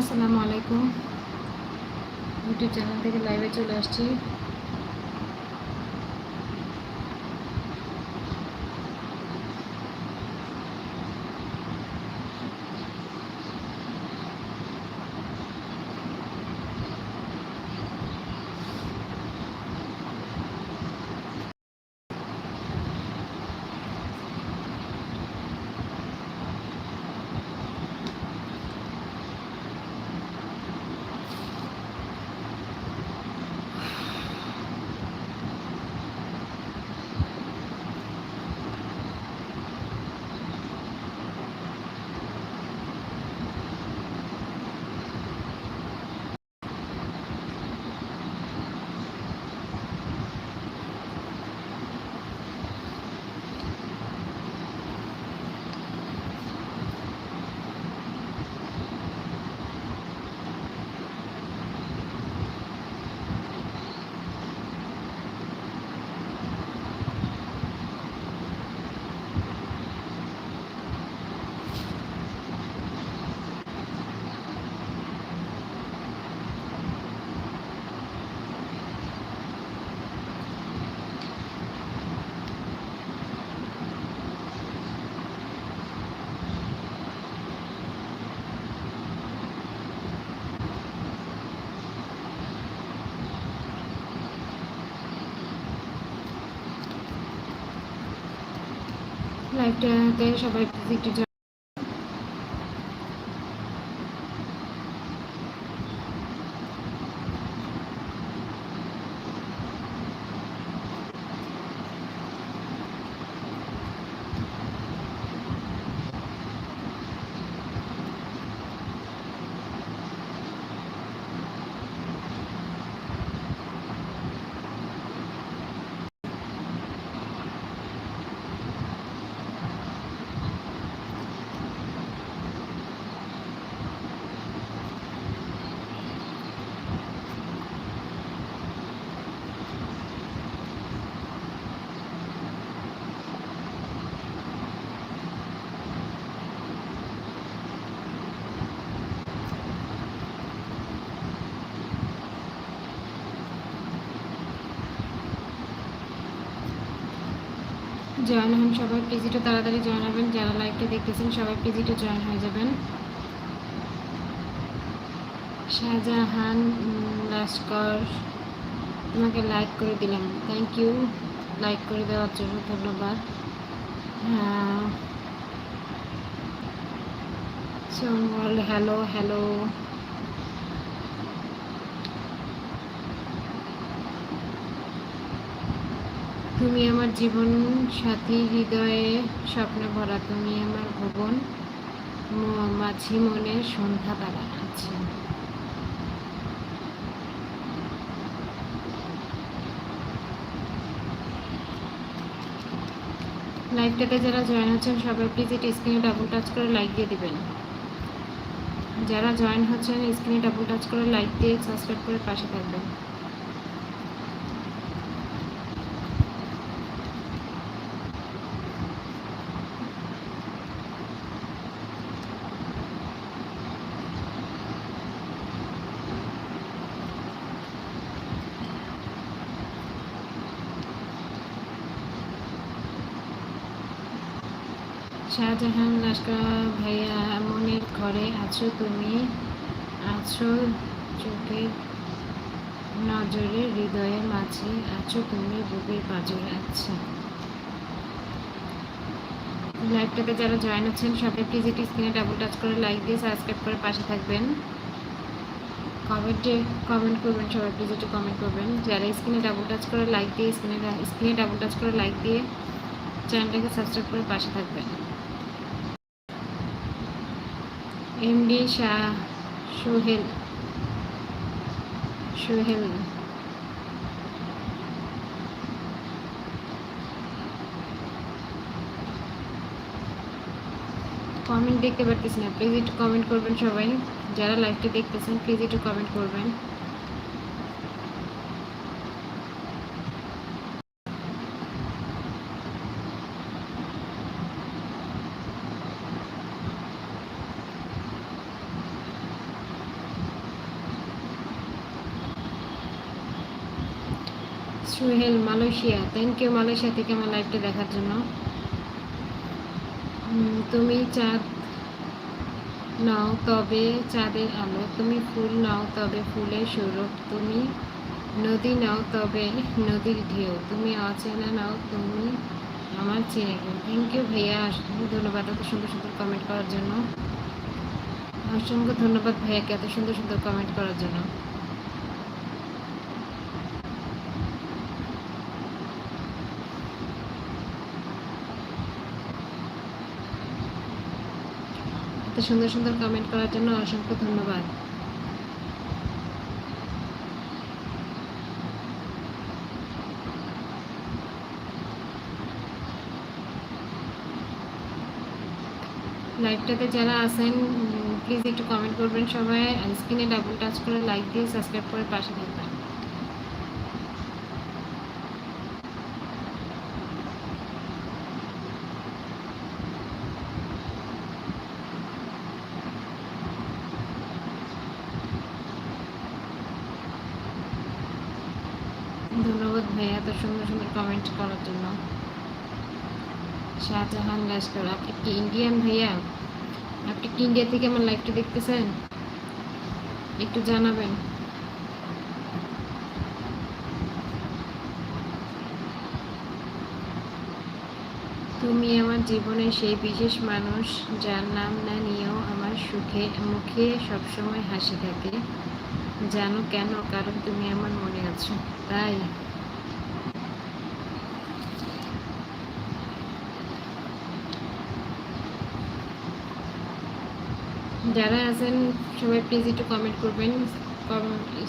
আসসালামু আলাইকুম। YouTube channel থেকে লাইভে চলে আসছি। লাইভটাতে সবাই একটু জয়েন হন সবাই পিজিটা তাড়াতাড়ি জয়েন হবেন। যারা লাইভটা দেখতেছেন, সবাই পিজিটা জয়েন হয়ে যাবেন। শাহজাহান লস্কর তোমাকে লাইক করে দিলাম। থ্যাংক ইউ লাইক করে দেওয়ার জন্য ধন্যবাদ। হ্যাঁ। হ্যালো হ্যালো তুমি আমার জীবন সাথী, হৃদয়ে স্বপ্নে ভরা তুমি আমার ভুবন মাঝি মনে সন্ধ্যা তারা আছে। লাইভটাতে যারা জয়েন হচ্ছেন, সবাই প্লিজ এটা স্ক্রিনে ডাবল টাচ করে লাইক দিয়ে দিবেন। যারা জয়েন হচ্ছেন স্ক্রিনে ডাবল টাচ করে লাইক দিয়ে সাবস্ক্রাইব করে পাশে থাকবেন। শাহজাহান লস্কর ভাইয়া মনের ঘরে আছো, তুমি আছো চোখে নজরে, হৃদয়ে মাঝে আছো তুমি বুকের পাজরে আচ্ছা। লাইভটাতে যারা জয়েন হচ্ছেন সবাই প্লিজ একটি স্ক্রিনে ডাবল টাচ করে লাইক দিয়ে সাবস্ক্রাইব করে পাশে থাকবেন। কমেন্টে কমেন্ট করবেন, সবাই প্লিজ একটু কমেন্ট করবেন। যারা স্ক্রিনে ডাবল টাচ করে লাইক দিয়ে স্ক্রিনে স্ক্রিনে ডাবল টাচ করে লাইক দিয়ে চ্যানেলটাকে সাবস্ক্রাইব করে পাশে থাকবেন। এমডি শাহ সোহেল সোহেল। কমেন্ট দেখতে পারতেছি না। প্লিজ একটু কমেন্ট করবেন সবাই। যারা লাইভটা দেখতেছেন প্লিজ একটু কমেন্ট করবেন। Suhel, Malaysia. Thank you Malaysia থেকে আমার লাইভটা দেখার জন্য। তুমি চাঁদ নাও তবে চাঁদের আলো। তুমি ফুল নাও তবে ফুলের সৌরভ। তুমি নদী নাও তবে নদীর ঢেউ। তুমি অচেনা নাও তুমি আমার গেল থ্যাংক ইউ ভাইয়া। ধন্যবাদ এত সুন্দর সুন্দর কমেন্ট করার জন্য। অসংখ্য ধন্যবাদ ভাইয়াকে এত সুন্দর সুন্দর কমেন্ট করার জন্য। সুন্দর সুন্দর কমেন্ট করার জন্য অসংখ্য ধন্যবাদ। লাইভটাতে যারা আছেন প্লিজ একটু কমেন্ট করবেন সবাই। স্ক্রিনে ডাবল টাচ করে লাইক দিয়ে সাবস্ক্রাইব করে পাশে থাকবেন ধন্যবাদ ভাইয়া এত সুন্দর সুন্দর কমেন্ট করার জন্য। শাহজাহান লস্কর আপনি কি ইন্ডিয়ান ভাইয়া? আপনি কি ইন্ডিয়া থেকে আমার লাইভটা দেখতেছেন? একটু জানাবেন। তুমি আমার জীবনে সেই বিশেষ মানুষ যার নাম না নিয়েও আমার সুখে, মুখে সবসময় হাসি থাকে। জানো কেন? কারণ তুমি আমার মনে আছো। তাই। যারা আছেন, সবাই প্লিজ একটু কমেন্ট করবেন।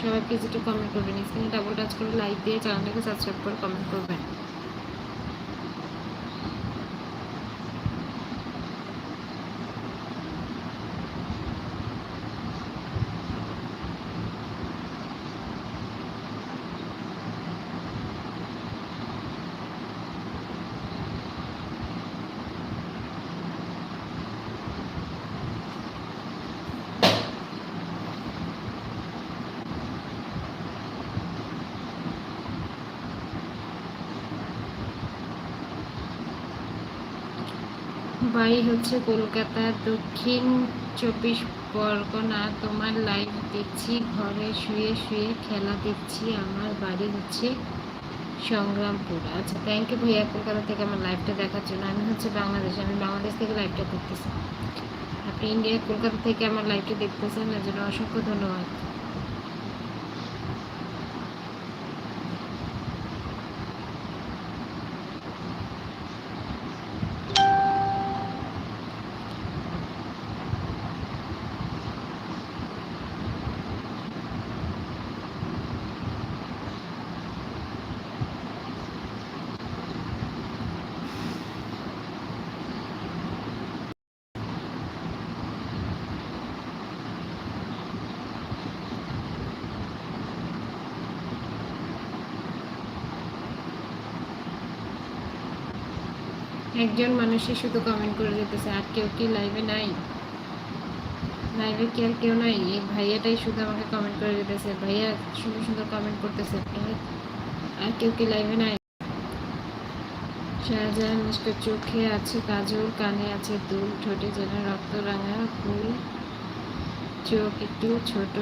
সবাই প্লিজ একটু কমেন্ট করবেন। স্ক্রিনে ডাবল টাচ করে লাইক দিয়ে চ্যানেলটাকে সাবস্ক্রাইব করে কমেন্ট করবেন। বাড়ি হচ্ছে কলকাতা, দক্ষিণ চব্বিশ পরগনা। তোমার লাইভ দেখছি, ঘরে শুয়ে শুয়ে খেলা দেখছি, আমার বাড়ি হচ্ছে সংগ্রামপুর। আচ্ছা থ্যাংক ইউ ভাইয়া, কলকাতা থেকে আমার লাইভটা দেখার জন্য। আমি হচ্ছে বাংলাদেশ, আমি বাংলাদেশ থেকে লাইভটা করতেছি আপনি ইন্ডিয়া কলকাতা থেকে আমার লাইভটা দেখতেছেন, এর জন্য অসংখ্য ধন্যবাদ। একজন মানুষই শুধু কমেন্ট করে যেতেছে, আর কেউ কি লাইভে নাই? লাইভে কি আর কেউ নাই? এই ভাইয়াটাই শুধু আমাকে কমেন্ট করে যেতেছে, ভাইয়া, সুন্দর সুন্দর কমেন্ট করতেছে আর- কেউ কি লাইভে নাই? শাহজাহান মিষ্টার চোখে আছে কাজল, কানে আছে দুল, ঠোঁটে যেন রক্ত রাঙা ফুল, চোখ একটু ছোট,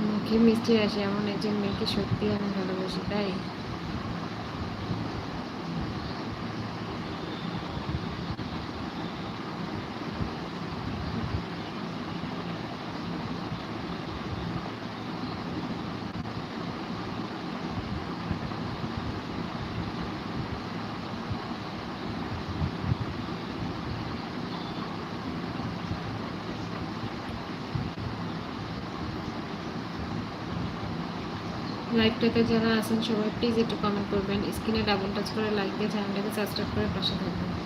মুখে মিষ্টি আসে, এমন একজন মেয়েকে সত্যি আমি ভালোবাসি, তাই? লাইভটাতে যারা আছেন, সবাই প্লিজ একটু কমেন্ট করবেন। স্ক্রিনে ডাবল টাচ করে লাইক দিয়ে চ্যানেলটাকে সাবস্ক্রাইব করে পাশে থাকবেন।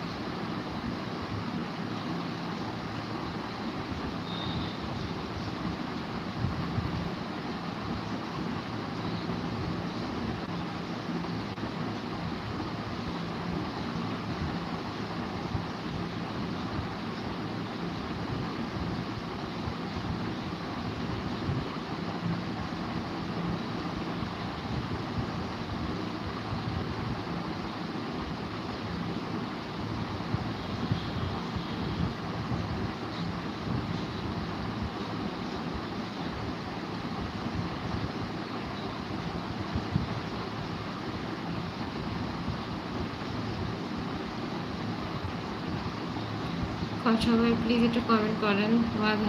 সবাই প্লিজ একটু কমেন্ট করেন।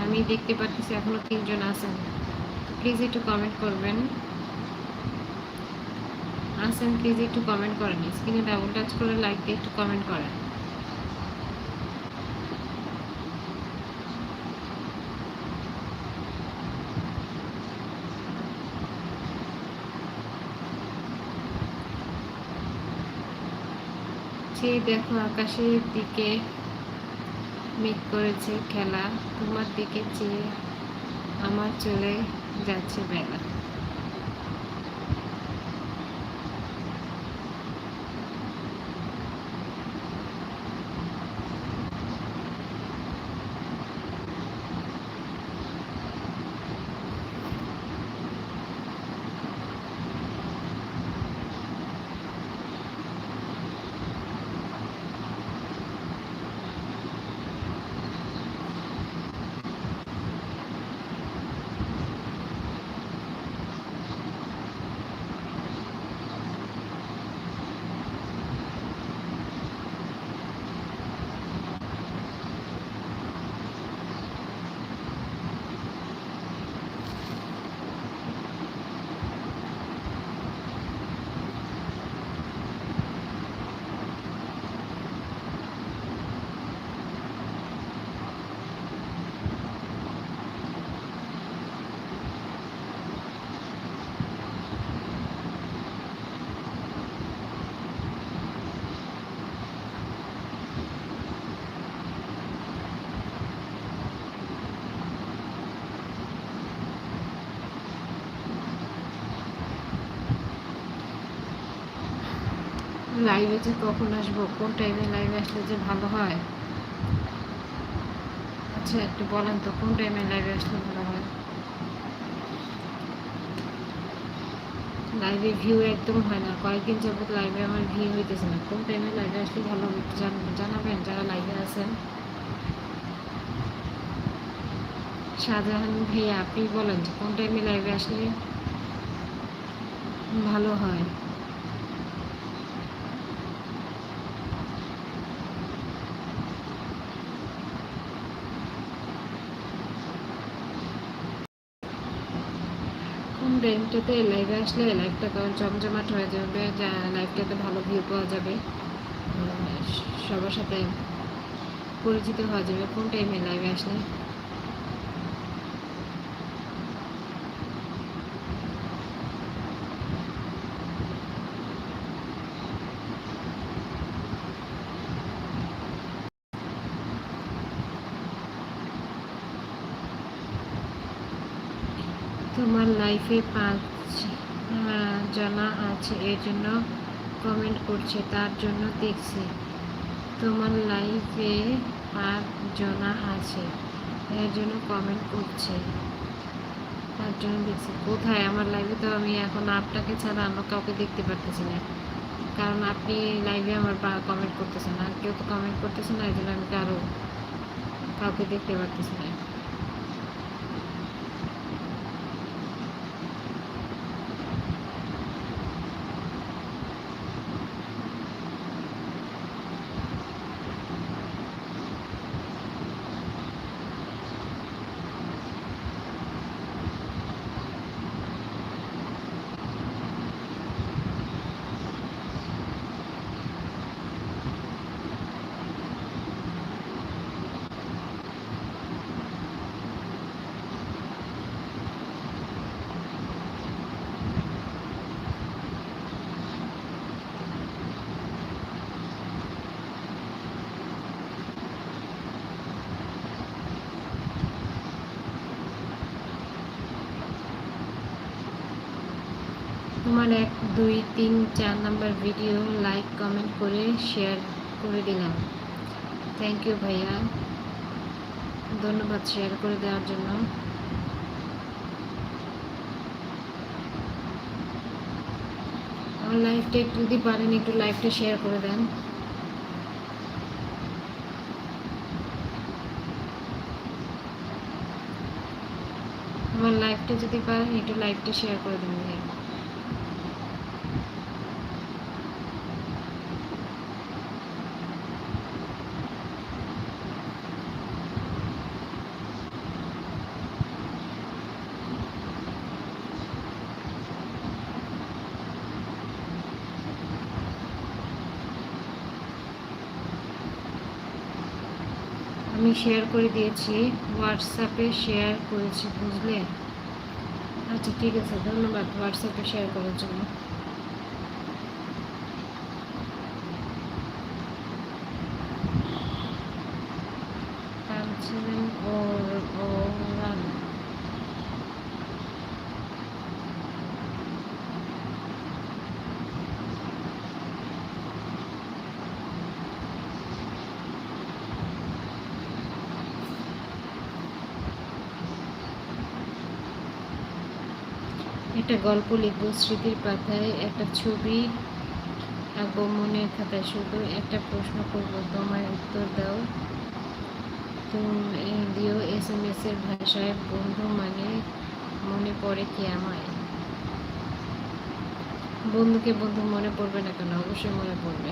আমি দেখতে পাচ্ছি এখনও তিনজন আছেন। প্লিজ একটু কমেন্ট করবেন। আসেন প্লিজ একটু কমেন্ট করেন। স্ক্রিনে ডাবল টাচ করে লাইক দিয়ে একটু কমেন্ট করেন। দেখো আকাশের দিকে মেঘ করেছে খেলা তোমার দিকে চেয়ে আমার চলে যাচ্ছে বেলা। লাইভে যে কখন আসব, কোন টাইমে লাইভে আসলে যে ভালো হয়? আচ্ছা একটু বলেন তো, কোন টাইমে লাইভে আসলে ভালো হয়? লাইভে ভিউ একদম হয় না। কয়েকদিন যাবত লাইভে আমার ভিউ হইতেছে না। কোন টাইমে লাইভে আসলে ভালো হবে একটু জানাবেন, যারা লাইভে আছেন। শাহজাহান ভাইয়া, আপনি বলেন কোন টাইমে লাইভে আসলে ভালো হয় কোন টাইমটাতে লাইভে আসলে লাইভটা কারণ জমজমাট হয়ে যাবে, যা লাইভটাতে ভালো ভিউ পাওয়া যাবে। সবার সাথে পরিচিত হওয়া যাবে, কোন টাইমে লাইভে আসলে? তোমার লাইফে পাঁচ জানা আছে, এর জন্য কমেন্ট করছে, তার জন্য দেখছি। তোমার লাইফে পাঁচ জনা আছে, এর জন্য কমেন্ট করছে। তার জন্য দেখছি। কোথায়? আমার লাইভে তো আমি এখন আপনাকে ছাড়া অন্য কাউকে দেখতে পারতেছি না। কারণ আপনি লাইভে আমার কমেন্ট করতেছেন আর কেউ তো কমেন্ট করতেছে না এই জন্য আমি কারও কাউকে দেখতে পারতেছি না। তোমার এক, দুই, তিন, চার নাম্বার ভিডিও লাইক কমেন্ট করে শেয়ার করে দিলাম। থ্যাংক ইউ ভাইয়া। ধন্যবাদ শেয়ার করে দেওয়ার জন্য। আমার লাইফটা একটু যদি পারেন, একটু লাইফটা শেয়ার করে দেন। আমার লাইফটা যদি পারেন, একটু লাইফটা শেয়ার করে দেন ভাইয়া আমি শেয়ার করে দিয়েছি হোয়াটসঅ্যাপে শেয়ার করেছি, বুঝলে? আচ্ছা ঠিক আছে, ধন্যবাদ হোয়াটসঅ্যাপে শেয়ার করার জন্য। ও ওর একটা গল্প লিখব, স্মৃতির পাতায় একটা ছবি আঁকবো মনের খাতায় শুধু একটা প্রশ্ন করব তোমায় উত্তর দাও। তুমি দিও এস এম এস এর ভাষায়, বন্ধু মানে মনে পড়ে কি আমায়? বন্ধুকে বন্ধু মনে পড়বে না কেন? অবশ্যই মনে পড়বে।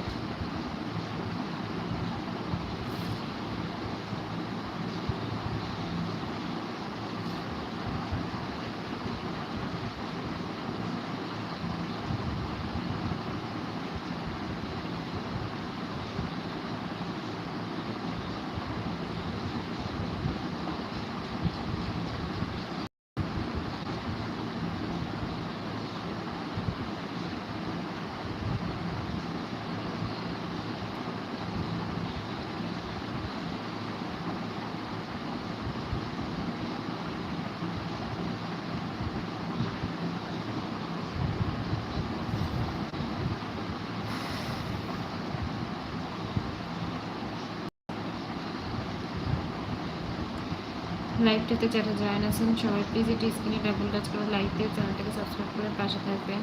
লাইভটাতে যারা জয়েন আছেন, সবাই প্লিজ এটি স্ক্রিনে ডাবল টাচ করে লাইক দিয়ে চ্যানেলটাকে সাবস্ক্রাইব করে পাশে থাকবেন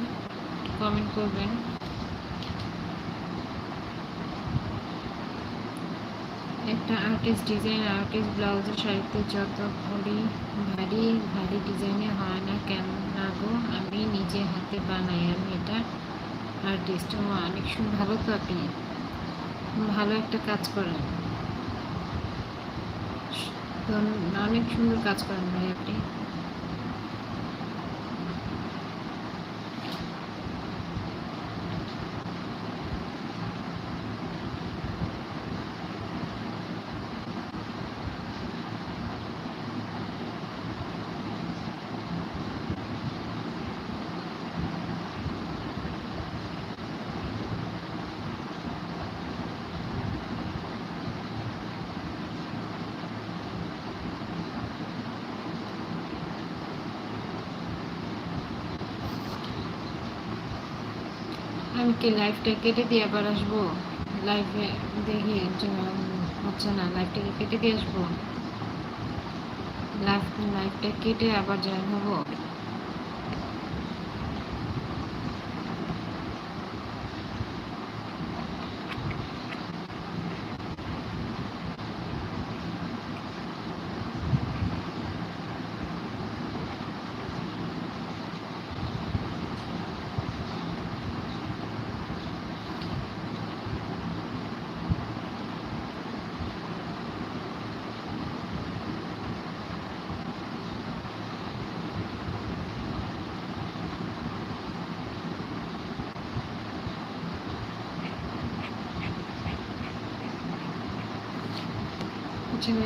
কমেন্ট করবেন। একটা আর্টিস্ট ডিজাইন আর্টিস্ট ব্লাউজের শাড়িতে যত ভরি ভারী ভারী ডিজাইনে হয় না কেন না গো? আমি নিজে হাতে বানাই, আমি এটা আর্টিস্ট অনেক ভালো তো আপনি। ভালো একটা কাজ করেন। অনেক সুন্দর কাজ করেন ভাই আপনি। আমি কি লাইভটা কেটে দিয়ে আবার আসব? লাইভে দেখি হচ্ছে না লাইফটাকে কেটে দিয়ে আসব? লাইফ লাইফটা কেটে আবার জয়েন হব?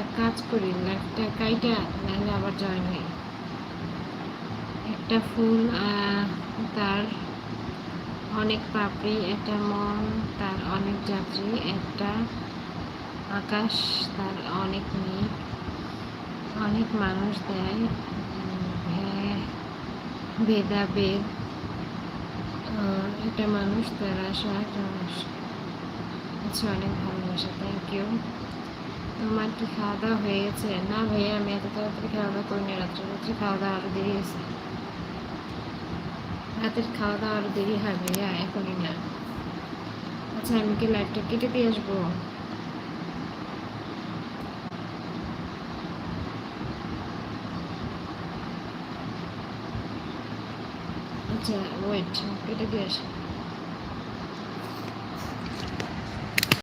এক কাজ করি লাইফটা কাইটা, নাহলে আবার জয়েন হই। একটা ফুল তার অনেক পাপড়ি, একটা মন তার অনেক যাত্রী, একটা আকাশ, তার অনেক মেঘ অনেক মানুষ দেয় ভেদাভেদ একটা মানুষ, তার আশা আচ্ছা অনেক ভালোবাসা থ্যাংক ইউ তোমার কি খাওয়া দাওয়া হয়ে গেছে না ভাইয়া, আমি এত তাড়াতাড়ি খাওয়া দাওয়া করিনি। রাত্রে রাত্রে খাওয়া দাওয়া আরও দেরি হয়েছে। রাতের খাওয়া দাওয়া আরও দেরি হয় ভাইয়া, এখনই না। আচ্ছা আমি কি লাইটটা কেটে দিয়ে আসব? আচ্ছা ওয়েট কেটে দিয়ে আসি।